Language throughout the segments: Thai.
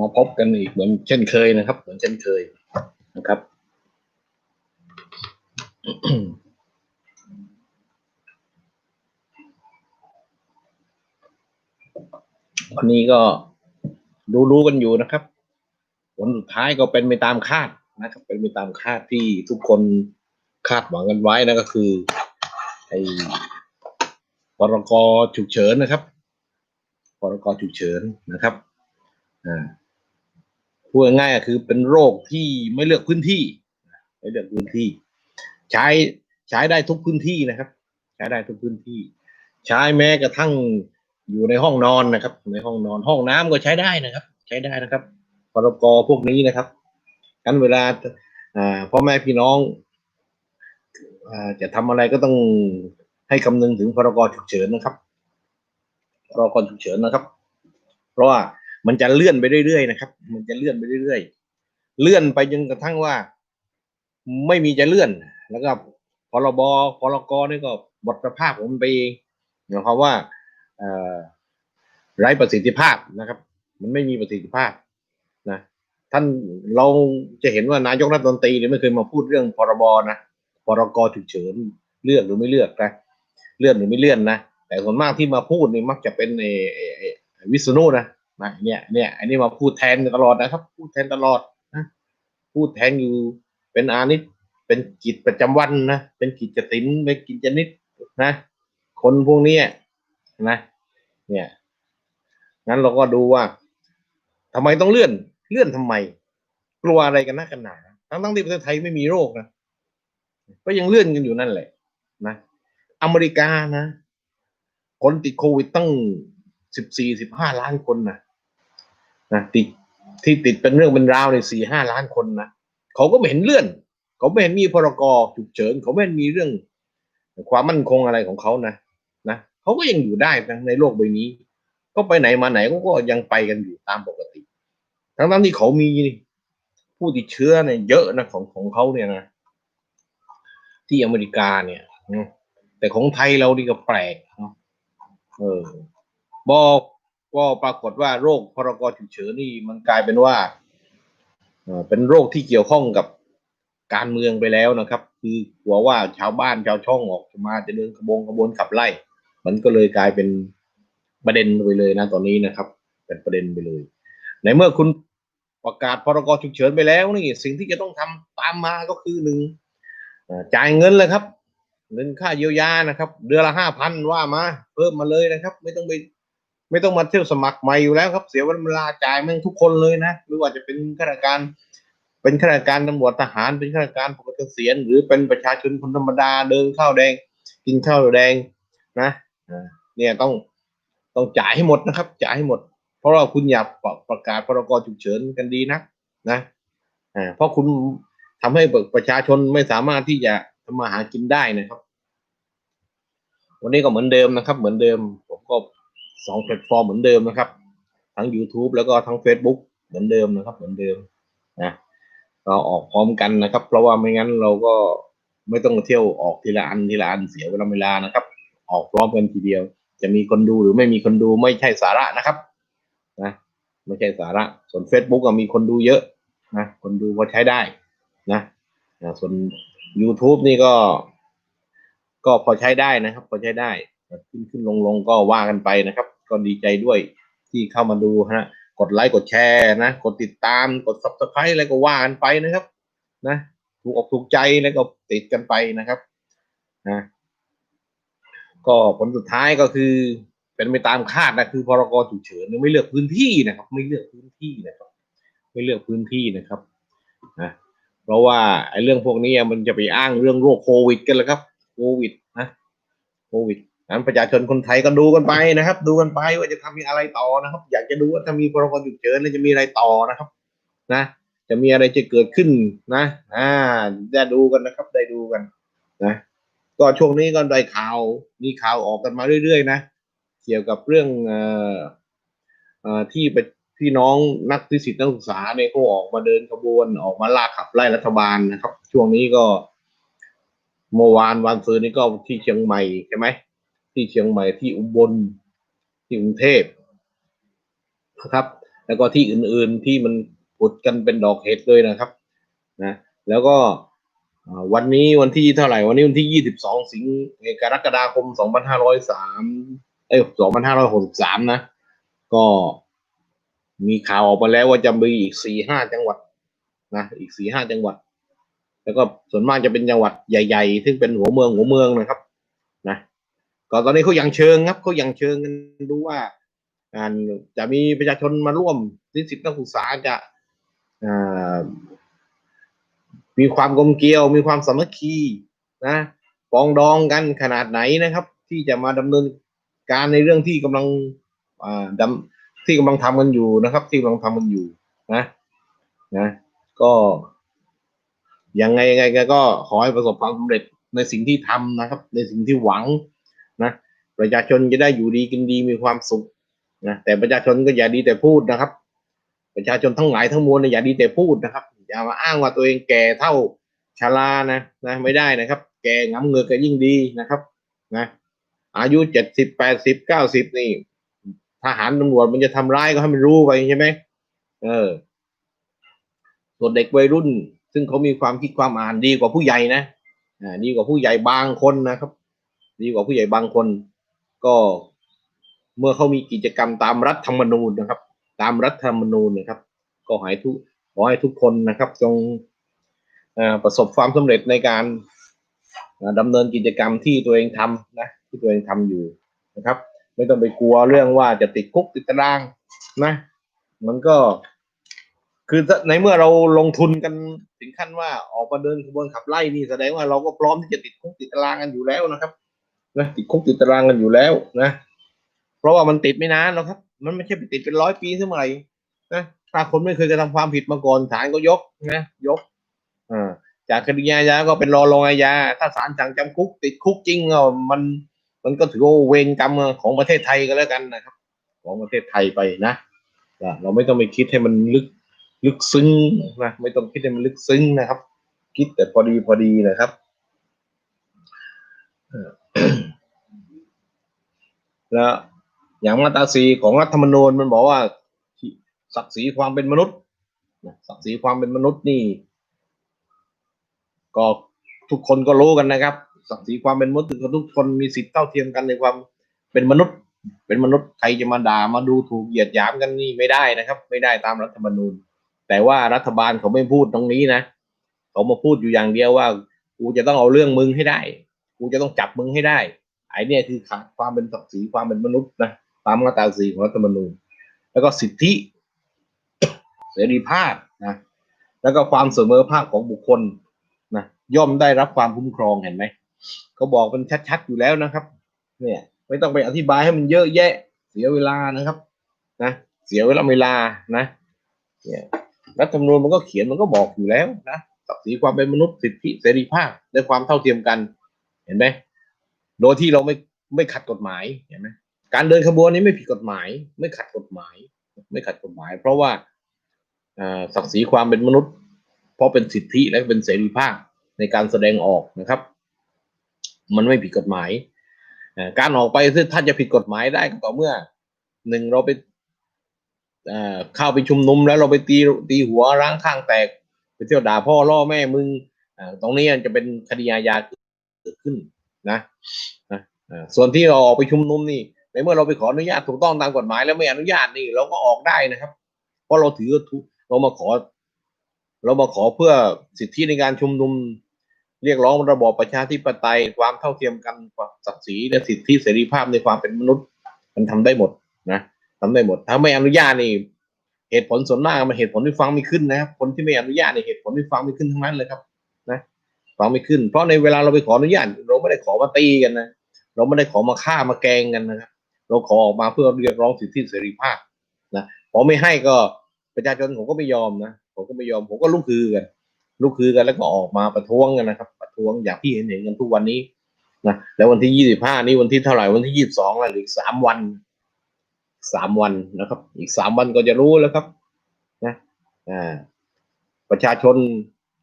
มาพบกันอีกเหมือนเช่นเคยนะครับ เหมือนเช่นเคยนะครับ วันนี้ก็รู้รู้กันอยู่นะครับ ผลสุดท้ายก็เป็นไปตามคาดนะครับ เป็นไปตามคาดที่ทุกคนคาดหวังกันไว้นะก็คือไอ้พรกฉุกเฉินนะครับพรกฉุกเฉินนะครับ พูดง่ายๆก็คือเป็นโรคที่ไม่เลือกพื้นที่ไม่เลือกพื้นที่ ใช้ใช้ได้ทุกพื้นที่นะครับ ใช้ได้ทุกพื้นที่ ใช้แม้กระทั่งอยู่ในห้องนอนนะครับ ในห้องนอนห้องน้ำก็ใช้ได้นะครับ ใช้ได้นะครับพรกพวกนี้นะครับกันเวลาพ่อแม่พี่น้องอจะทำอะไรก็ต้องให้คำนึงถึงพรกฉุกเฉินนะครับพรกฉุกเฉินนะครับ เพราะว่า มันจะเลื่อนไปเรื่อยๆนะครับ มันจะเลื่อนไปเรื่อยๆ เลื่อนไปจนกระทั่งว่า ไม่มีจะเลื่อน แล้วก็พรบพรกนี่ก็บทสภาพของมันไปเองหมายความว่าไร้ประสิทธิภาพนะครับ มันไม่มีประสิทธิภาพนะท่านเราจะเห็นว่านายกรัฐมนตรีเนี่ยไม่เคยมาพูดเรื่องพรบนะพรกฉุกเฉินเลือกหรือไม่เลือกนะเลื่อนหรือไม่เลื่อนนะแต่ส่วนมากที่มาพูดนี่มักจะเป็นเอเอ่อเอ่อวิษณุนะ นะเนี่ยเนี่ยอันนี้มาพูดแทนตลอดนะครับ พูดแทนตลอดนะพูดแทนอยู่เป็นอานิตเป็นกิจประจำวันนะเป็นกิจตินเป็นกิจนิดนะ คนพวกนี้นะเนี่ยงั้นเราก็ดูว่าทำไมต้องเลื่อน เลื่อนทำไม กลัวอะไรกันนักกันหนาทั้งทั้งที่ประเทศไทยไม่มีโรคนะก็ยังเลื่อนกันอยู่นั่นแหละ นะอเมริกานะ คนติดโควิดตั้งสิบสี่สิบห้าล้านคนนะ นะติดที่ติดเป็นเรื่องเป็นราวในสี่ห้าล้านคนนะเขาก็ไม่เห็นเลื่อน เขาไม่เห็นมีพรกฉุกเฉินเขาไม่เห็นมีเรื่อง ความมั่นคงอะไรของเขานะนะเขาก็ยังอยู่ได้นะในโลกใบนี้ ก็ไปไหนมาไหนเขาก็ยังไปกันอยู่ตามปกติ ทั้งนั้นที่เขามีผู้ติดเชื้อเนี่ยเยอะนะของของเขาเนี่ยนะที่อเมริกาเนี่ยแต่ของไทยเรานี่ก็แปลกเออบอก ก็ปรากฏว่าโรคพรกฉุกเฉินนี่มันกลายเป็นว่าเป็นโรคที่เกี่ยวข้องกับการเมืองไปแล้วนะครับ คือกลัวว่าชาวบ้านชาวช่องออกมาจะเดินขบงขบวนขับไล่ มันก็เลยกลายเป็นประเด็นไปเลยนะตอนนี้นะครับ เป็นประเด็นไปเลย ในเมื่อคุณประกาศพรกฉุกเฉินไปแล้วนี่สิ่งที่จะต้องทำตามมาก็คือหนึ่งจ่ายเงินเลยครับ เงินค่าเยียวยานะครับ เดือนละห้าพันว่ามา เพิ่มมาเลยนะครับ ไม่ต้องไป ไม่ต้องมาเที่ยวสมัครใหม่อยู่แล้วครับ เสียเวลาจ่ายแม่งทุกคนเลยนะไม่ว่าจะเป็นข้าราชการ เป็นข้าราชการตำรวจทหารเป็นข้าราชการปกติเกษียณหรือเป็นประชาชนคนธรรมดาเดินข้าวแดง กินข้าวแดงนะเนี่ยต้องต้องจ่ายให้หมดนะครับ จ่ายให้หมด เพราะว่าคุณอยากประประกาศพรกฉุกเฉินกันดีนักนะเพราะคุณทำให้ประชาชนไม่สามารถที่จะทำมาหากินได้นะครับ วันนี้ก็เหมือนเดิมนะครับ เหมือนเดิม ผมก็ สองแพลตฟอร์มเหมือนเดิมนะครับ ทั้ง YouTube แล้วก็ทั้ง Facebook เหมือนเดิมนะครับ เหมือนเดิมนะเราออกพร้อมกันนะครับ เพราะว่าไม่งั้นเราก็ไม่ต้องเที่ยวออกทีละอันทีละอันเสียเวลาเวลานะครับ ออกพร้อมกันทีเดียว จะมีคนดูหรือไม่มีคนดูไม่ใช่สาระนะครับนะไม่ใช่สาระ ส่วน Facebook ก็มีคนดูเยอะนะคนดูพอใช้ได้นะอ่าส่วน YouTube นี่ก็ ก็พอใช้ได้นะครับ พอใช้ได้ ขึ้นขึ้นลงลงก็ว่ากันไปนะครับ ก็ดีใจด้วยที่เข้ามาดูฮะกดไลค์กดแชร์นะ กดติดตามกด subscribe อะไรก็ว่ากันไปนะครับ นะถูกอกถูกใจแล้วก็ติดกันไปนะครับนะก็ผลสุดท้ายก็คือ เป็นไปตามคาดนะคือพรกฉุกเฉินไม่เลือกพื้นที่นะครับ ไม่เลือกพื้นที่นะครับ ไม่เลือกพื้นที่นะครับนะเพราะว่าไอ้เรื่องพวกนี้มันจะไปอ้างเรื่องโรคโควิด กันแล้วครับโควิดนะโควิด นั้นประชาชนคนไทยก็ดูกันไปนะครับ ดูกันไปว่าจะทำอะไรต่อนะครับ อยากจะดูว่าถ้ามีพรกฉุกเฉินแล้วจะมีอะไรต่อนะครับ นะ จะมีอะไรจะเกิดขึ้นนะ อ่าได้ดูกันนะครับ ได้ดูกัน นะ ก็ช่วงนี้ก็ได้ข่าว มีข่าวออกกันมาเรื่อยๆนะ เกี่ยวกับเรื่องเอ่อเอ่อที่ไปพี่น้องนักนิสิตนักศึกษาเนี่ยก็ออกมาเดินขบวนออกมาลากขับไล่รัฐบาลนะครับ ช่วงนี้ก็เมื่อวานวันซืนนี้ก็ที่เชียงใหม่ใช่ไหม ที่เชียงใหม่ที่อุบลที่กรุงเทพนะครับ แล้วก็ที่อื่นๆที่มันผุดกันเป็นดอกเห็ดเลยนะครับนะแล้วก็วันนี้วันที่เท่าไหร่ วันนี้วันที่22สิงหากรกฎาคม2503เอ้ย2563นะ ก็มีข่าวออกมาแล้วว่าจะมีอีก4-5จังหวัดนะอีก4-5จังหวัด แล้วก็ส่วนมากจะเป็นจังหวัดใหญ่ ๆ ซึ่งเป็นหัวเมืองหัวเมืองนะครับ ก็ตอนนี้เขายังเชิงครับเขายังเชิงกันดูว่าจะมีประชาชนมาร่วมนิสิตนักศึกษาจะมีความกลมเกลียว มีความสามัคคีนะปองดองกันขนาดไหนนะครับ ที่จะมาดำเนินการในเรื่องที่กำลังอ่าที่กำลังทำกันอยู่นะครับ ที่กำลังทำกันอยู่นะนะก็ยังไงยังไงก็ขอให้ประสบความสำเร็จในสิ่งที่ทำนะครับ ในสิ่งที่หวัง ประชาชนจะได้อยู่ดีกินดีมีความสุขนะแต่ประชาชนก็อย่าดีแต่พูดนะครับ ประชาชนทั้งหลายทั้งมวลนี่ยอย่าดีแต่พูดนะครับ อย่ามาอ้างว่าตัวเองแก่เท่าชรานะนะไม่ได้นะครับ แก่งำเงือกก็ยิ่งดีนะครับนะอายุเจ็ดสิบแปดสิบเก้าสิบนี่ทหารตำรวจมันจะทำร้ายก็ให้มันรู้ไปใช่ไหมเออส่วนเด็กวัยรุ่น ซึ่งเขามีความคิดความอ่านดีกว่าผู้ใหญ่นะอ่าดีกว่าผู้ใหญ่บางคนนะครับ ดีกว่าผู้ใหญ่บางคน ก็เมื่อเขามีกิจกรรมตามรัฐธรรมนูญนะครับ ตามรัฐธรรมนูญนะครับ ก็ให้ทุกขอให้ทุกคนนะครับ จงเอ่อประสบความสำเร็จในการเอ่อดำเนินกิจกรรมที่ตัวเองทำนะที่ตัวเองทำอยู่นะครับ ไม่ต้องไปกลัวเรื่องว่าจะติดคุกติดตารางนะ มันก็คือในเมื่อเราลงทุนกันถึงขั้นว่าออกมาเดินขบวนขับไล่นี่แสดงว่าเราก็พร้อมที่จะติดคุกติดตารางกันอยู่แล้วนะครับ นะติดคุกติดตารางกันอยู่แล้วนะ เพราะว่ามันติดไม่นานหรอกครับ มันไม่ใช่ไปติดเป็นร้อยปีเท่าไหร่นะถ้าคนไม่เคยกระทำความผิดมาก่อนศาลก็ยกนะยกอ่าจากคดีอาญาก็เป็นรอลงอาญาถ้าศาลสั่งจำคุก ติดคุกจริงอะมันมันก็ถือว่าเวรกรรมของประเทศไทยก็แล้วกันนะครับ ของประเทศไทยไปนะเราไม่ต้องไปคิดให้มันลึกลึกซึ้งนะไม่ต้องคิดให้มันลึกซึ้งนะครับ คิดแต่พอดีพอดีนะครับ แล้วอย่างมาตราสีของรัฐธรรมนูญมันบอกว่าศักดิ์ศรีความเป็นมนุษย์ศักดิ์ศรีความเป็นมนุษย์นี่ ก็ทุกคนก็รู้กันนะครับศักดิ์ศรีความเป็นมนุษย์คือทุกคนมีสิทธิ์เท่าเทียมกันในความเป็นมนุษย์ เป็นมนุษย์ใครจะมาด่ามาดูถูกเหยียดหยามกันนี่ไม่ได้นะครับ ไม่ได้ตามรัฐธรรมนูญ แต่ว่ารัฐบาลเขาไม่พูดตรงนี้นะเขามาพูดอยู่อย่างเดียวว่า กูจะต้องเอาเรื่องมึงให้ได้ กูจะต้องจับมึงให้ได้ ไอเนี่ยคือขาดความเป็นศักดิ์ศรีความเป็นมนุษย์นะตามมาตราสี่ของรัฐธรรมนูญ แล้วก็สิทธิเสรีภาพนะแล้วก็ความเสมอภาคของบุคคลนะย่อมได้รับความคุ้มครองเห็นไหมเขาบอกเป็นชัดๆอยู่แล้วนะครับ เนี่ย ไม่ต้องไปอธิบายให้มันเยอะแยะ เสียเวลานะครับ นะเสียเวลาเวลานะเนี่ยรัฐธรรมนูญมันก็เขียนมันก็บอกอยู่แล้วนะศักดิ์ศรีความเป็นมนุษย์สิทธิเสรีภาพและความเท่าเทียมกัน เห็นไหม โดยที่เราไม่ไม่ขัดกฎหมายเห็นไหมการเดินขบวนนี้ไม่ผิดกฎหมาย ไม่ขัดกฎหมาย ไม่ขัดกฎหมาย เพราะว่าศักดิ์ศรีความเป็นมนุษย์ เพราะเป็นสิทธิและเป็นเสรีภาพในการแสดงออกนะครับ มันไม่ผิดกฎหมายการออกไปถ้าจะผิดกฎหมายได้ก็ต่อเมื่อหนึ่งเราไปเข้าไปชุมนุมแล้วเราไปตีตีหัวร้างข้างแตกไปเที่ยวด่าพ่อล่อแม่มึงตรงนี้จะเป็นคดีอาญาเกิดขึ้น นะนะส่วนที่เราออกไปชุมนุมนี่ในเมื่อเราไปขออนุญาตถูกต้องตามกฎหมายแล้วไม่อนุญาตนี่เราก็ออกได้นะครับ เพราะเราถือเรามาขอ เรามาขอเพื่อสิทธิในการชุมนุม เรียกร้องระบอบประชาธิปไตยความเท่าเทียมกันความศักดิ์ศรีและสิทธิเสรีภาพในความเป็นมนุษย์ มันทำได้หมดนะทำได้หมด ถ้าไม่อนุญาตนี่เหตุผลส่วนมากมันเหตุผลที่ฟังไม่ขึ้นนะครับคนที่ไม่อนุญาตในเหตุผลที่ฟังไม่ขึ้นทั้งนั้นเลยครับ ฟังไม่ขึ้น เพราะในเวลาเราไปขออนุญาตเราไม่ได้ขอมาตีกันนะเราไม่ได้ขอมาฆ่ามาแกงกันนะครับเราขอออกมาเพื่อเรียกร้องสิทธิเสรีภาพนะพอไม่ให้ก็ประชาชนผมก็ไม่ยอมนะผมก็ไม่ยอมผมก็ลุกคือกันลุกคือกันแล้วก็ออกมาประท้วงกันนะครับ ประท้วงอย่างที่เห็นเห็นกันทุกวันนี้นะแล้ววันที่ยี่สิบห้านี้วันที่เท่าไหร่วันที่ยี่สิบสองแล้วหรืออีกสามวันสามวันนะครับ อีกสามวันก็จะรู้แล้วครับนะอ่าประชาชน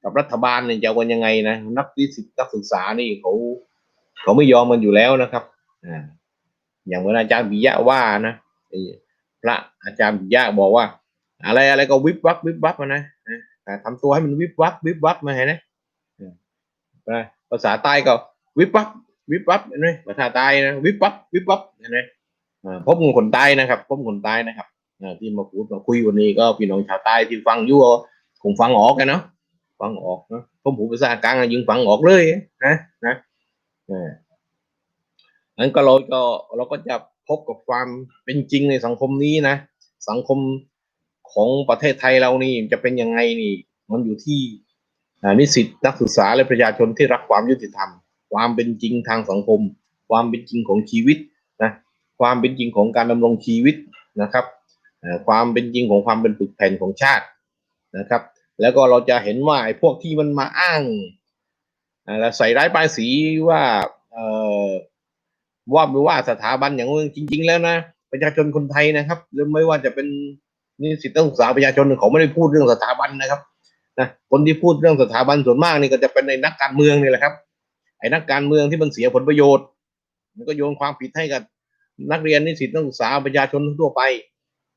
กับรัฐบาลเนี่ยจะวันยังไงนะนักนิสิตนักศึกษานี่เขาเขาไม่ยอมมันอยู่แล้วนะครับอ่าอย่างเหมือนอาจารย์ปิยะว่านะพระอาจารย์ปิยะบอกว่า อะไรอะไรก็วิบวับวิบวับมานะนะอ่าทำตัวให้มันวิบวับวิบวับมาเห็นะภาษาใต้ก็วิบวับวิบวับเห็นไหมภาษาใต้นะวิบวับวิบวับนไหมอ่าผมเป็นคนใต้นะครับผมเป็นคนใต้นะครับที่มาพูดมาคุยวันนี้ก็พี่น้องชาวใต้ที่ฟังอยู่ก็คงฟังออกกันเนาะ ฟังออกนาะผมผูดภาษากลางยังฟังออกเลยนะนะอ่านั้นก็เราก็เราก็จะพบกับความเป็นจริงในสังคมนี้นะ สังคมของประเทศไทยเรานี่จะเป็นยังไงนี่ มันอยู่ที่นิสิตนักศึกษาและประชาชนที่รักความยุติธรรม ความเป็นจริงทางสังคม ความเป็นจริงของชีวิตนะความเป็นจริงของการดำรงชีวิตนะครับความเป็นจริงของความเป็นปึกแผ่นของชาตินะครับ แล้วก็เราจะเห็นว่าไอ้พวกที่มันมาอ้างอ่าแล้วใส่ร้ายป้ายสีว่าเอ่อว่าไม่ว่าสถาบันอย่างจริง ๆ แล้วนะประชาชนคนไทยนะครับหรือไม่ว่าจะเป็นนิสิตนักศึกษาประชาชนเขาไม่ได้พูดเรื่องสถาบันนะครับนะคนที่พูดเรื่องสถาบันส่วนมากนี่ก็จะเป็นในนักการเมืองนี่แหละครับ ไอ้นักการเมืองที่มันเสียผลประโยชน์ มันก็โยนความผิดให้กับนักเรียนนิสิตนักศึกษาประชาชนทั่วไป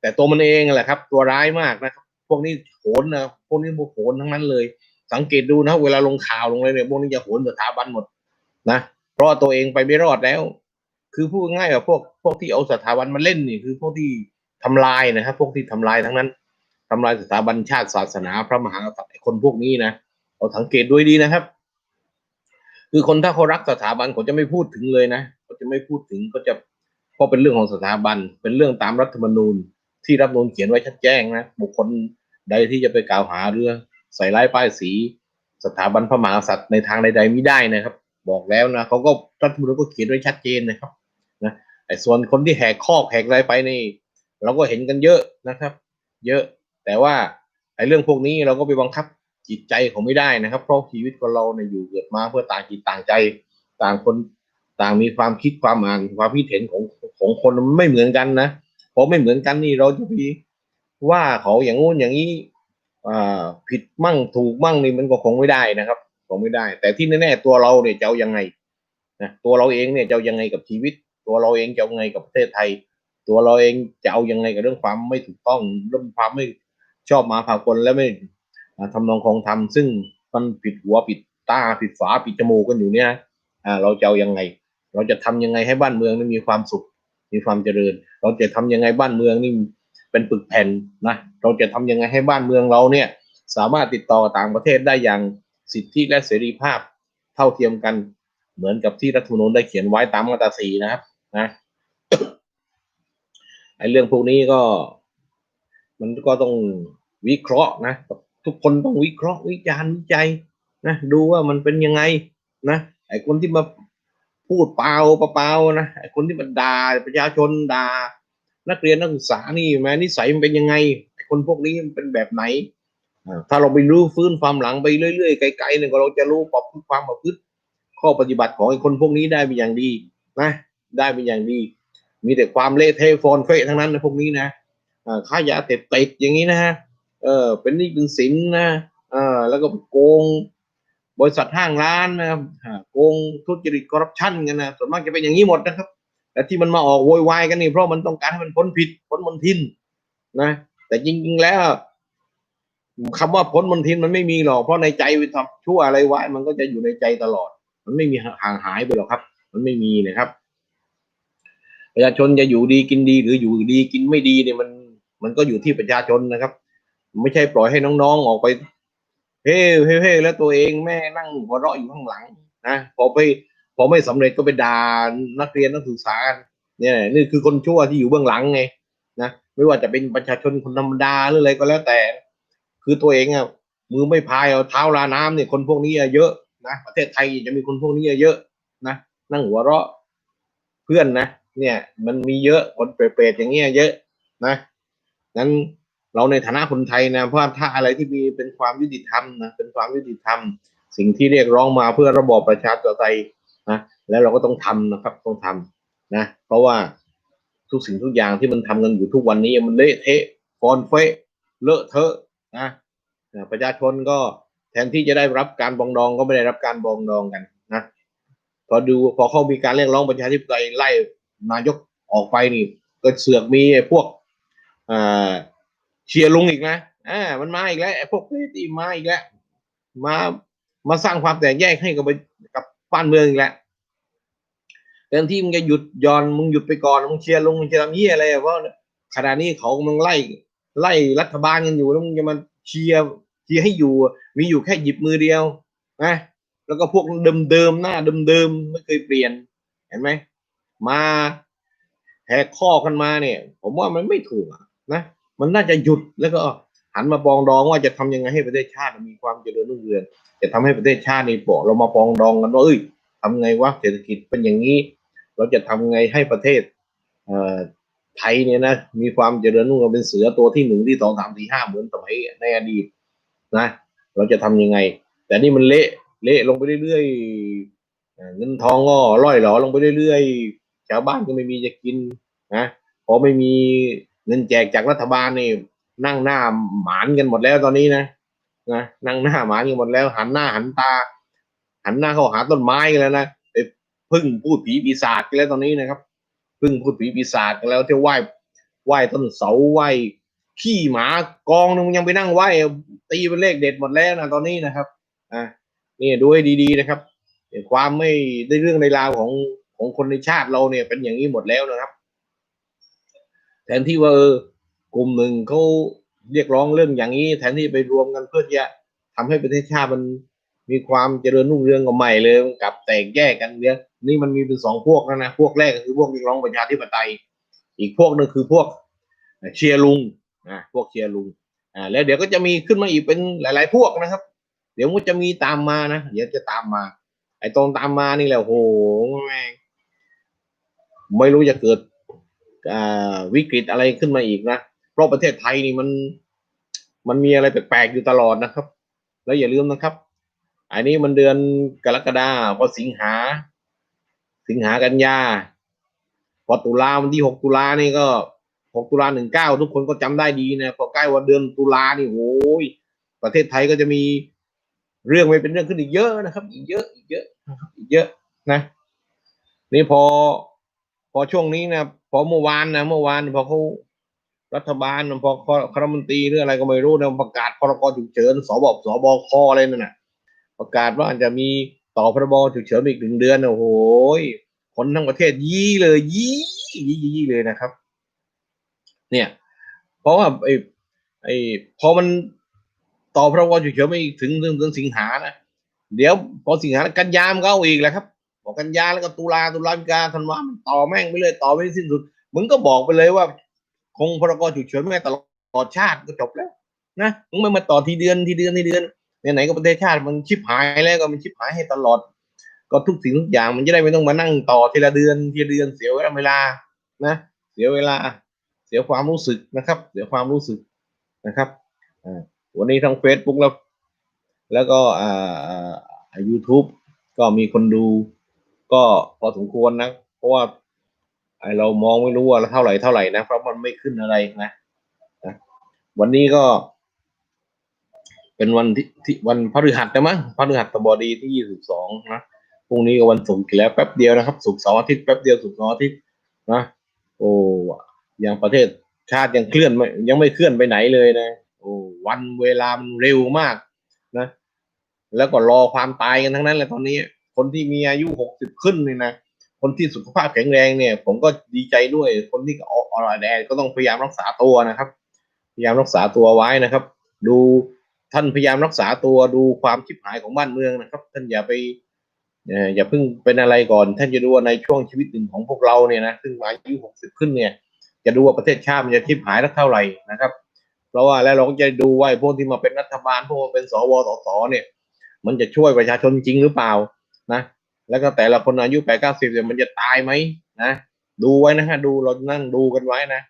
แต่ตัวมันเองแหละครับ ตัวร้ายมากนะครับ วกนี้โหนนะพวกนี้พวกโหนทั้งนั้นเลย สังเกตดูนะ เวลาลงข่าวลงอะไรเนี่ยพวกนี้จะโหนสถาบันหมดนะเพราะตัวเองไปไม่รอดแล้ว คือพูดง่ายๆว่าพวกพวกที่เอาสถาบันมาเล่นนี่คือพวกที่ทำลายนะครับพวกที่ทำลายทั้งนั้นทำลายสถาบันชาติศาสนา พระมหากษัตริย์ไอ้คนพวกนี้นะเราสังเกตด้วยดีนะครับ คือคนถ้าเขารักสถาบันเขาจะไม่พูดถึงเลยนะเขาจะไม่พูดถึงก็จะเพราะเป็นเรื่องของสถาบัน เป็นเรื่องตามรัฐธรรมนูญที่รัฐมนูญเขียนไว้ชัดแจ้งนะบุคคล ใดที่จะไปกล่าวหาเรื่องใส่ร้ายป้ายสีสถาบันพระมหากษัตริย์ในทางใด ๆ ไม่ได้นะครับ บอกแล้วนะเขาก็รัฐมนูญก็เขียนไว้ชัดเจนนะครับนะไอ้ส่วนคนที่แหกคอกแหกอะไรไปนี่ เราก็เห็นกันเยอะนะครับ เยอะแต่ว่าไอ้เรื่องพวกนี้เราก็ไปบังคับจิตใจเขาไม่ได้นะครับ เพราะชีวิตของเราเนี่ยอยู่เกิดมาเพื่อต่างจิตต่างใจ ต่างคนต่างมีความคิดความอ่านความคิดเห็นของของคนมันไม่เหมือนกันนะพอไม่เหมือนกันนี่เราจะไป ว่าเขาอย่างงู้นอย่างนี้ผิดมั่งถูกมั่งนี่มันก็คงไม่ได้นะครับคงไม่ได้ แต่ที่แน่ๆตัวเราเนี่ยจะเอายังไงนะตัวเราเองเนี่ยจะเอายังไงกับชีวิต ตัวเราเองจะเอาไงกับประเทศไทย ตัวเราเองจะเอายังไงกับเรื่องความไม่ถูกต้องเรื่องความไม่ชอบมาพากลและไม่อ่าทำนองคองธรรมซึ่งมันผิดหัวผิดตาผิดฝาผิดจมูกกันอยู่เนี่ยเราจะเอายังไง เราจะทำยังไงให้บ้านเมืองนั้นมีความสุข มีความเจริญ เราจะทำยังไงบ้านเมืองนี่ เป็นปึกแผ่นนะเราจะทำยังไงให้บ้านเมืองเราเนี่ยสามารถติดต่อต่างประเทศได้อย่างสิทธิและเสรีภาพเท่าเทียมกันเหมือนกับที่รัฐธรรมนูญได้เขียนไว้ตามมาตราสี่นะครับนะไอ้เรื่องพวกนี้ก็ มันก็ต้องวิเคราะห์นะทุกคนต้องวิเคราะห์วิจารณ์วิจัยนะดูว่ามันเป็นยังไงนะไอ้คนที่มาพูดเปล่าเปล่านะไอ้คนที่มาด่าประชาชนด่า นักเรียนนักศึกษานี่แม้นิสัยมันเป็นยังไง คนพวกนี้มันเป็นแบบไหน ถ้าเราไปรู้ฟื้นความหลังไปเรื่อยๆไกลๆเนี่ยก็เราจะรู้ปรับความประพฤติข้อปฏิบัติของไอ้คนพวกนี้ได้เป็นอย่างดีนะ ได้เป็นอย่างดี มีแต่ความเละเทะฟอนเฟะทั้งนั้นนะพวกนี้นะอ่ายาเสพติดอย่างนี้นะฮะเออเป็นหนี้เป็นสินนะเออแล้วก็โกงบริษัทห้างร้านนะครับโกงทุจริตคอร์รัปชันกันนะส่วนมากจะเป็นอย่างนี้หมดนะครับ แต่ที่มันมาออกโวยวายกันนี่เพราะมันต้องการให้มันพ้นผิดพ้นมนทินนะ แต่จริง ๆ แล้วคำว่าพ้นมนทินมันไม่มีหรอกเพราะในใจไปทำชั่วอะไรไว้ มันก็จะอยู่ในใจตลอด มันไม่มีห่างหายไปหรอกครับ มันไม่มีนะครับ ประชาชนจะอยู่ดีกินดีหรืออยู่ดีกินไม่ดีเนี่ยมัน มันก็อยู่ที่ประชาชนนะครับ ไม่ใช่ปล่อยให้น้องๆออกไปเฮ้เฮ้เฮ้แล้วตัวเองแม่นั่งหัวเราะอยู่ข้างหลังนะพอไป พอไม่สำเร็จก็ไปด่านักเรียนนักศึกษาเนี่ยนี่คือคนชั่วที่อยู่เบื้องหลังไงนะไม่ว่าจะเป็นประชาชนคนธรรมดาหรืออะไรก็แล้วแต่ คือตัวเองอะมือไม่พายเอาเท้าลาน้ำเนี่ยคนพวกนี้เยอะนะประเทศไทยจะมีคนพวกนี้เยอะนะนั่งหัวเราะเพื่อนนะเนี่ย มันมีเยอะคนเปรตๆอย่างเงี้ยเยอะนะงั้นเราในฐานะคนไทยนะเพราะถ้าอะไรที่มีเป็นความยุติธรรมนะเป็นความยุติธรรม สิ่งที่เรียกร้องมาเพื่อระบอบประชาธิปไตย นะแล้วเราก็ต้องทำนะครับต้องทำนะ เพราะว่าทุกสิ่งทุกอย่างที่มันทำกันอยู่ทุกวันนี้มันเละเทะฟอนเฟะเลอะเทอะนะประชาชนก็แทนที่จะได้รับการบองดองก็ไม่ได้รับการบองดองกันนะพอดูพอเขามีการเรียกร้องประชาธิปไตยไล่นายกออกไปนี่ก็เสือกมีพวกเชียร์ลุงอีกนะอ่ามันมาอีกแล้วพวกนี้ที่มาอีกแล้วมามาสร้างความแตกแยกให้กับกับ บ้านเมืองอีกแล้วแทนที่มึงจะหยุดยอนมึงหยุดไปก่อนมึงเชียร์ลงมึงจะทำเหี้ยอะไรเพราะขณะนี้เขากำลังไล่ไล่รัฐบาลกันอยู่แล้วมึงจะมาเชียร์เชียร์ให้อยู่ มีอยู่แค่หยิบมือเดียวนะแล้วก็พวกเดิมๆหน้าเดิมๆไม่เคยเปลี่ยน เห็นไหมมาแหกข้อกันมาเนี่ย ผมว่ามันไม่ถูกนะมันน่าจะหยุดแล้วก็ หันมาปองดองว่าจะทำยังไงให้ประเทศชาติมีความเจริญรุ่งเรืองจะทำให้ประเทศชาตินี่บอกเรามาปองดองกันว่าเอ้ยทำไงวะเศรษฐกิจเป็นอย่างนี้ เราจะทำไงให้ประเทศเอ่อไทยเนี่ยนะมีความเจริญรุ่งเรืองเป็นเสือตัวที่หนึ่งที่สองสามสี่ห้าเหมือนสมัยในอดีตนะเราจะทำยังไง แต่นี่มันเละเละลงไปเรื่อยๆเอ่อเงินทองก็ร่อยหลอลงไปเรื่อยๆชาวบ้านก็ไม่มีจะกินนะพอไม่มีเงินแจกจากรัฐบาลนี่ นั่งหน้าหมานกันหมดแล้วตอนนี้นะนะนั่งหน้าหมานกันหมดแล้ว หันหน้าหันตา หันหน้าเข้าหาต้นไม้กันแล้วนะไปพึ่งพูดผีปีศาจกันแล้วตอนนี้นะครับ พึ่งพูดผีปีศาจกันแล้วที่ไหว้ไหว้ต้นเสาไหว้ขี้หมากองนึงยังไปนั่งไหว้ตีเป็นเลขเด็ดหมดแล้วนะตอนนี้นะครับอ่านี่ดูให้ดีๆนะครับความไม่ได้เรื่องในราวของของคนในชาติเราเนี่ยเป็นอย่างนี้หมดแล้วนะครับแทนที่ว่าเออ กลุ่มหนึ่งเขาเรียกร้องเรื่องอย่างนี้ แทนที่ไปรวมกันเพื่อจะทำให้ประเทศชาติมันมีความเจริญรุ่งเรืองกับใหม่เลยกับ แตกแยกกันเนี่ยนี่มันมีเป็นสองพวกแล้วนะพวกแรกก็คือพวกเรียกร้องประชาธิปไตย อีกพวกหนึ่งคือพวกเชียร์ลุงอ่าพวกเชียร์ลุงอ่าแล้วเดี๋ยวก็จะมีขึ้นมาอีกเป็นหลาย ๆ พวกนะครับ เดี๋ยวมันจะมีตามมานะเดี๋ยวจะตามมา ไอ้ตรงตามมานี่แหละโหแม่งไม่รู้จะเกิดอ่าวิกฤตอะไรขึ้นมาอีกนะ เพราะประเทศไทยนี่มัน มันมีอะไรแปลกๆอยู่ตลอดนะครับ แล้วอย่าลืมนะครับ อันนี้มันเดือนกรกฎาพอสิงหา สิงหากันยาพอตุลาวันที่หกตุลานี่ก็หกตุลาหนึ่งเก้าทุกคนก็จำได้ดีนะพอใกล้วันเดือนตุลานี่โอ้ยประเทศไทยก็จะมีเรื่องไม่เป็นเรื่องขึ้นอีกเยอะนะครับ อีกเยอะอีกเยอะนะครับอีกเยอะนะ นี่พอพอช่วงนี้นะพอเมื่อวานนะเมื่อวานพอเขา รัฐบาลพอคณะมนตรีหรืออะไรก็ไม่รู้นะประกาศพรกฉุกเฉินสบสบคอะไรนั่นน่ะ ประกาศว่าจะมีต่อพรบฉุกเฉินอีกหนึ่งเดือนโอ้โหคนทั้งประเทศยี่เลยยี่ยี่ยี่เลยนะครับ เนี่ย เพราะว่าไอ้ไอ้พอมันต่อพรบฉุกเฉินไปอีกถึงถึงถึงสิงหานะเดี๋ยวพอสิงหากันยามก็เอาอีกแหละครับบอกกันยาแล้วก็ตุลาตุลาพิกาธันวามันต่อแม่งไปเลยต่อไม่สิ้นสุดมึงก็บอกไปเลยว่า คงพรกฉุกเฉินไม่ตลอดชาติก็จบแล้วนะมึงไม่มาต่อทีเดือนทีเดือนทีเดือนไหนๆก็ประเทศชาติมันชิบหายแล้วก็มันชิบหายให้ตลอด ก็ทุกสิ่งทุกอย่างมันจะได้ไม่ต้องมานั่งต่อทีละเดือนทีละเดือนเสียเวลานะเสียเวลา เสียความรู้สึกนะครับ เสียความรู้สึกนะครับวันนี้ทั้ง Facebook แล้ว แล้วก็อ่ายูทูบก็มีคนดูก็พอสมควรนะ เพราะว่า ไอเรามองไม่รู้ว่าเท่าไหร่เท่าไหร่นะเพราะมันไม่ขึ้นอะไรนะนะวันนี้ก็ เป็นวันที่ที่วันพฤหัสนะมั้งพฤหัสบดีที่ยี่สิบสองนะพรุ่งนี้ก็วันศุกร์อีกแล้วแป๊บเดียวนะครับศุกร์เสาร์อาทิตย์แป๊บเดียวศุกร์เสาร์อาทิตย์นะโอ้ยังประเทศชาติยังเคลื่อนไม่ยังไม่เคลื่อนไปไหนเลยนะโอ้วันเวลามันเร็วมากนะ แล้วก็รอความตายกันทั้งนั้นแหละตอนนี้ คนที่มีอายุหกสิบขึ้นเนี่ยนะ คนที่สุขภาพแข็งแรงเนี่ย ผมก็ดีใจด้วย คนที่อ่อนแอก็ต้องพยายามรักษาตัวนะครับ พยายามรักษาตัวไว้นะครับ ดูท่านพยายามรักษาตัวดูความชิบหายของบ้านเมืองนะครับ ท่านอย่าไปอย่าเพิ่งเป็นอะไรก่อน ท่านจะดูว่าในช่วงชีวิตหนึ่งของพวกเราเนี่ยนะซึ่งอายุหกสิบขึ้นเนี่ย จะดูว่าประเทศชาติมันจะชิบหายสักเท่าไหร่นะครับ เพราะว่าแล้วเราก็จะดูว่าไอ้พวกที่มาเป็นรัฐบาลพวกเป็นสวสสเนี่ย มันจะช่วยประชาชนจริงหรือเปล่านะ แล้วก็แต่ละคนอายุแปดเก้าสิบเนี่ยมันจะตายไหมนะดูไว้นะฮะดูเรานั่งดูกันไว้นะ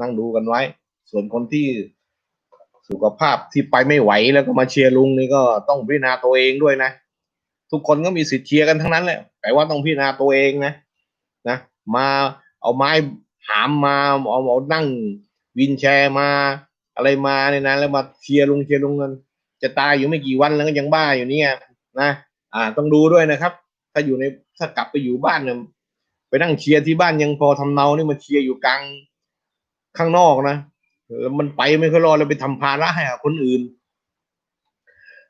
นั่งดูกันไว้ ส่วนคนที่สุขภาพที่ไปไม่ไหวแล้วก็มาเชียร์ลุงนี่ก็ต้องพิจารณาตัวเองด้วยนะ ทุกคนก็มีสิทธิ์เชียร์กันทั้งนั้นแหละแต่ว่าต้องพิจารณาตัวเองนะนะมาเอาไม้หามมาเอาเอานั่งวินแชร์มา อะไรมาเนี่ยนะแล้วมาเชียร์ลุงเชียร์ลุงกันจะตายอยู่ไม่กี่วันแล้วก็ยังบ้าอยู่เนี่ยนะ อ่าต้องดูด้วยนะครับ ถ้าอยู่ในถ้ากลับไปอยู่บ้านเนี่ยไปนั่งเชียร์ที่บ้านยังพอทำเนานี่มาเชียร์อยู่กลางข้างนอกนะแล้วมันไปไม่ค่อยรอดแล้วไปทำภาระให้คนอื่น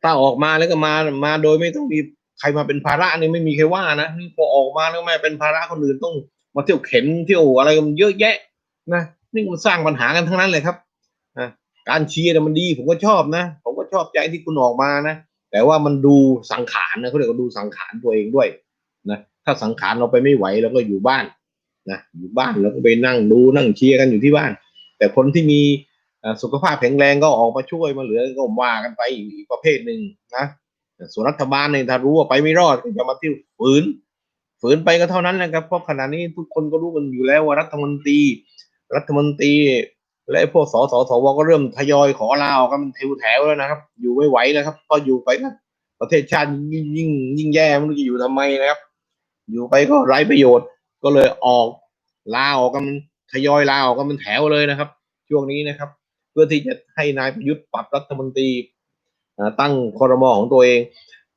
ถ้าออกมาแล้วก็มามาโดยไม่ต้องมีใครมาเป็นภาระนี่ไม่มีใครว่านะนี่พอออกมาแล้วไม่เป็นภาระคนอื่นต้องมาเที่ยวเข็นเที่ยวอะไรกันเยอะแยะ นะนี่มันสร้างปัญหากันทั้งนั้นเลยครับการเชียร์เนี่ยมันดี ผมก็ชอบนะ ผมก็ชอบใจที่คุณออกมานะ แต่ว่ามันดูสังขารนะเขาเรียกว่าดูสังขารตัวเองด้วยนะถ้าสังขารเราไปไม่ไหวเราก็อยู่บ้านนะอยู่บ้านแล้วก็ไปนั่งดูนั่งเชียร์กันอยู่ที่บ้าน แต่คนที่มีสุขภาพแข็งแรงก็ออกมาช่วยมาเหลือก็ว่ากันไปอีกอีกประเภทหนึ่งนะส่วนรัฐบาลเนี่ยถ้ารู้ว่าไปไม่รอดก็จะมาที่ฝืน ฝืนไปก็เท่านั้นนะครับเพราะขณะนี้ทุกคนก็รู้กันอยู่แล้วว่ารัฐมนตรี รัฐมนตรี และพวกสสสวก็เริ่มทยอยขอลาออกกันเป็นแถวแถวแล้วนะครับ อยู่ไม่ไหวแล้วครับก็อยู่ไปนะประเทศชาติยิ่งยิ่งยิ่งแย่ไม่รู้จะอยู่ทำไมนะครับ อยู่ไปก็ไร้ประโยชน์ก็เลยออกลาออกกันทยอยลาออกกันเป็นแถวเลยนะครับ ช่วงนี้นะครับ เพื่อที่จะให้นายประยุทธ์ปรับรัฐมนตรีตั้งคอรมอของตัวเอง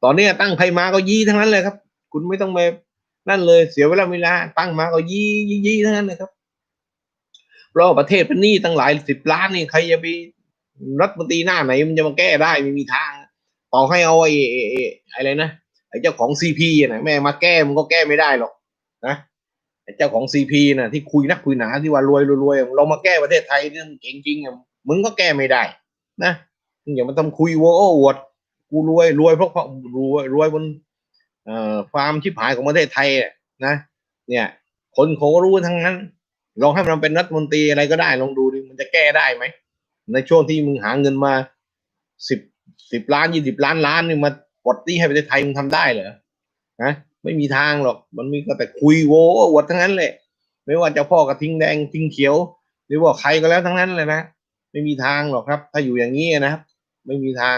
ตอนนี้ตั้งใครมาก็ยี่ทั้งนั้นเลยครับ คุณไม่ต้องไปนั่นเลยเสียเวลาเวลาตั้งมาก็ยี่ยี่ยี่ทั้งนั้นเลยครับ เพราะประเทศเป็นหนี้ตั้งหลายสิบล้านนี่ใครจะไปรัฐมนตรีหน้าไหนมันจะมาแก้ได้ไม่มีทางต่อให้เอาไอ้อะไรนะไอ้เจ้าของซีพีนะแม่มาแก้มันก็แก้ไม่ได้หรอกนะไอ้เจ้าของซีพีนะที่คุยนักคุยหนาที่ว่ารวยรวยเรามาแก้ประเทศไทยเรื่องเก่งจริงอะมึงก็แก้ไม่ได้ นะมึงอย่ามาทำคุยโว้โอ้อวดกูรวยรวยเพราะความรวยรวยบนเอ่อความชิบหายของประเทศไทยนะ เนี่ย คนเขาก็รู้ทั้งนั้น ลองให้มันเป็นรัฐมนตรีอะไรก็ได้ลองดูดิมันจะแก้ได้ไหมในช่วงที่มึงหาเงินมาสิบสิบล้านยี่สิบล้านล้านนี่มาปลดหนี้ให้ประเทศไทยมึงทำได้เหรอนะไม่มีทางหรอกมันมีก็แต่คุยโว้อวดทั้งนั้นแหละ ไม่ว่าจะพ่อกระทิ้งแดงทิ้งเขียว หรือว่าใครก็แล้วทั้งนั้นเลยนะไม่มีทางหรอกครับ ถ้าอยู่อย่างนี้นะครับ ไม่มีทาง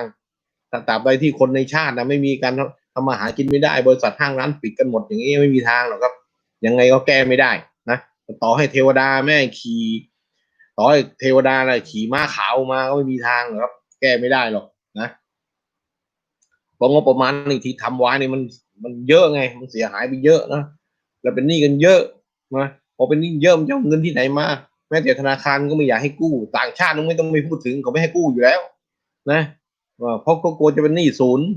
ถ้าตราบใดที่คนในชาตินะไม่มีการทำมาหากินไม่ได้ บริษัทห้างร้านปิดกันหมดอย่างนี้ไม่มีทางหรอกครับ ยังไงก็แก้ไม่ได้ ต่อให้เทวดาแม่ขี่ต่อให้เทวดานะไรขี่ม้าขาวมาก็ไม่มีทางหรอกครับ แก้ไม่ได้หรอกนะเพราะงบประมาณนี่ที่ทำไว้นี่มันมันเยอะไง มันเสียหายไปเยอะนะแล้วเป็นหนี้กันเยอะนะพอเป็นหนี้เยอะมันจะเอาเงินที่ไหนมาแม้แต่ธนาคารก็ไม่อยากให้กู้ ต่างชาติไม่ต้องไม่พูดถึงเขาไม่ให้กู้อยู่แล้ว นะเพราะเขากลัวจะเป็นหนี้ศูนย์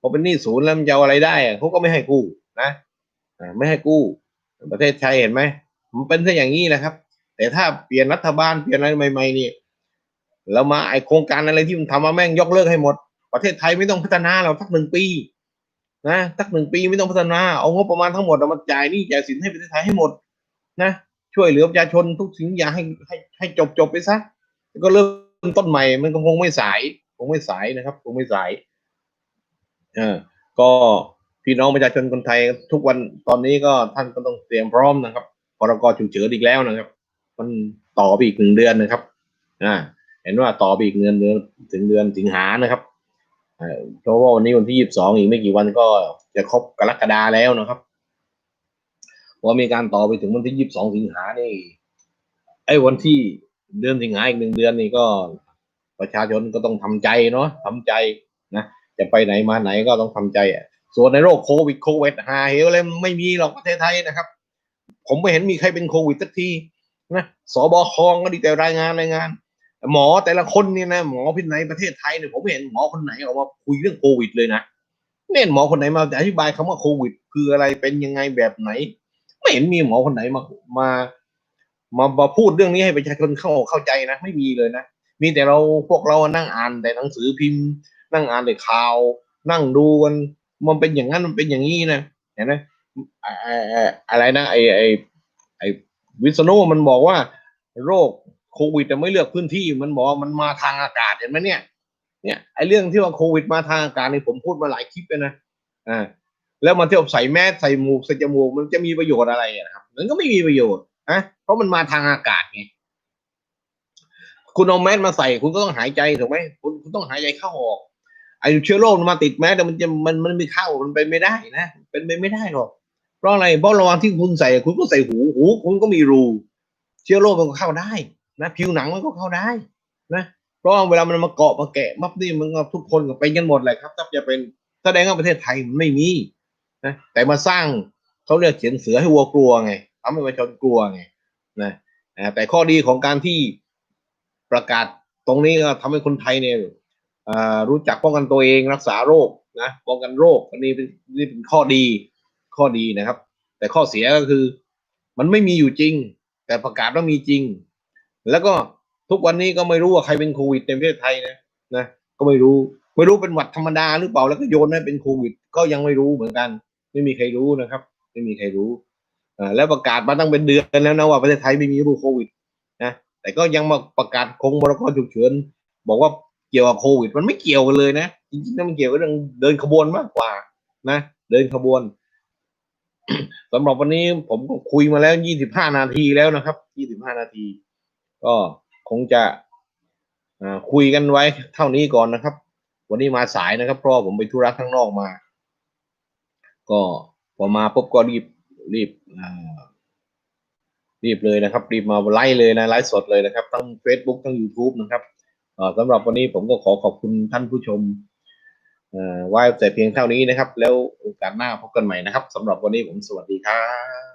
พอเป็นหนี้ศูนย์แล้วมันจะเอาอะไรได้เขาก็ไม่ให้กู้นะไม่ให้กู้ ประเทศไทยเห็นไหม มันเป็นซะอย่างนี้แหละครับ แต่ถ้าเปลี่ยนรัฐบาลเปลี่ยนอะไรใหม่ๆนี่แล้วมาไอโครงการอะไรที่มันทำมาแม่งยกเลิกให้หมด ประเทศไทยไม่ต้องพัฒนาเราสักหนึ่งปีนะสักหนึ่งปีไม่ต้องพัฒนาเอางบประมาณทั้งหมดเอามาจ่ายนี่จ่ายสินให้ประเทศไทยให้หมดนะช่วยเหลือประชาชนทุกสิ่งอย่างให้ให้ให้จบจบไปซะแล้วก็เริ่มต้นใหม่มันก็คงไม่สายคงไม่สายนะครับคงไม่สายเออก็พี่น้องประชาชนคนไทยทุกวันตอนนี้ก็ท่านก็ต้องเตรียมพร้อมนะครับ พรกฉุกเฉินอีกแล้วนะครับ มันต่อไปอีกหนึ่งเดือนนะครับอ่าเห็นว่าต่อไปอีกเดือนเดือนถึงเดือนสิงหานะครับเพราะว่าวันนี้วันที่ยี่สิบสองอีกไม่กี่วันก็จะครบกรกฎาแล้วนะครับว่ามีการต่อไปถึงวันที่ยี่สิบสองสิงหานี่ไอ้วันที่เดือนสิงหาอีกหนึ่งเดือนนี่ก็ประชาชนก็ต้องทำใจเนาะทำใจนะจะไปไหนมาไหนก็ต้องทำใจอะส่วนในโรคโควิดโควิดหาเหวอะไรไม่มีหรอกประเทศไทยนะครับ ผมไม่เห็นมีใครเป็นโควิดสักทีนะสบคก็ดีแต่รายงานรายงาน หมอแต่ละคนเนี่ยนะหมอพิษไหนประเทศไทยเนี่ยผมไม่เห็นหมอคนไหนออกมาคุยเรื่องโควิดเลยนะไม่เห็นหมอคนไหนมาอธิบายคำว่าโควิด คืออะไรเป็นยังไงแบบไหน ไม่เห็นมีหมอคนไหนมามามามาพูดเรื่องนี้ให้ประชาชนเข้าเข้าใจนะ ไม่มีเลยนะมีแต่เราพวกเรานั่งอ่านแต่หนังสือพิมพ์ นั่งอ่านแต่ข่าว นั่งดูกันมันเป็นอย่างนั้นมันเป็นอย่างนี้นะเห็นไหม อะไรนะไอไอไอวิษณุมันบอกว่า โรคโควิดจะไม่เลือกพื้นที่มันบอกมันมาทางอากาศเห็นไหมเนี่ย เนี่ยไอเรื่องที่ว่าโควิดมาทางอากาศนี่ผมพูดมาหลายคลิปเลยนะอ่าแล้วมันเที่ยวใส่แมสใส่หมูกใส่จมูกมันจะมีประโยชน์อะไรอะครับ มันก็ไม่มีประโยชน์นะเพราะมันมาทางอากาศไงคุณเอาแมสมาใส่คุณก็ต้องหายใจถูกไหมคุณคุณต้องหายใจเข้าออกไอ้เชื้อโรคมันมาติดแมสแต่มันจะมันมันม่เข้ามันเป็นไม่ได้นะเป็นไปไม่ได้หรอก เพราะอะไรเพราะระหว่างที่คุณใส่ คุณก็ใส่หูหูคุณก็มีรู เชื้อโรคมันก็เข้าได้นะผิวหนังมันก็เข้าได้นะเพราะว่าเวลามันมาเกาะมาแกะมับนี่มันก็ทุกคนก็เป็นกันหมดแหละครับถ้าจะเป็นแสดงว่าประเทศไทยมันไม่มีนะแต่มาสร้างเขาเรียกเขียนเสือให้วัวกลัวไงทำให้ประชาชนกลัวไงนะแต่ข้อดีของการที่ประกาศตรงนี้ก็ทำให้คนไทยเนี่ยรู้จักป้องกันตัวเองรักษาโรคนะป้องกันโรคอันนี้เป็นนี่เป็นข้อดี ข้อดีนะครับ แต่ข้อเสียก็คือ มันไม่มีอยู่จริง แต่ประกาศว่ามีจริง แล้วก็ทุกวันนี้ก็ไม่รู้ว่าใครเป็นโควิดในประเทศไทยนะนะก็ไม่รู้ไม่รู้เป็นหวัดธรรมดาหรือเปล่าแล้วก็โยนให้เป็นโควิด ก็ยังไม่รู้เหมือนกัน ไม่มีใครรู้นะครับ ไม่มีใครรู้อ่าแล้วประกาศมาตั้งเป็นเดือนแล้วนะว่าประเทศไทยไม่มีโรคโควิดนะแต่ก็ยังมาประกาศคงบรกฉุกเฉินบอกว่าเกี่ยวกับโควิด มันไม่เกี่ยวกันเลยนะจริงๆแล้วมันเกี่ยวกับเรื่องเดินขบวนมากกว่านะ เดินขบวน สำหรับวันนี้ผมก็คุยมาแล้ว25นาทีแล้วนะครับ25นาที ก็คงจะคุยกันไว้เท่านี้ก่อนนะครับ วันนี้มาสายนะครับ เพราะผมไปธุระข้างนอกมา ก็พอมาปุ๊บก็รีบรีบรีบเลยนะครับ รีบมาไลฟ์เลยนะไลฟ์สดเลยนะครับทั้ง Facebook ทั้ง YouTube นะครับสำหรับวันนี้ผมก็ขอขอบคุณท่านผู้ชม ไว้แต่เพียงเท่านี้นะครับ แล้วโอกาสหน้าพบกันใหม่นะครับสำหรับวันนี้ผมสวัสดีครับ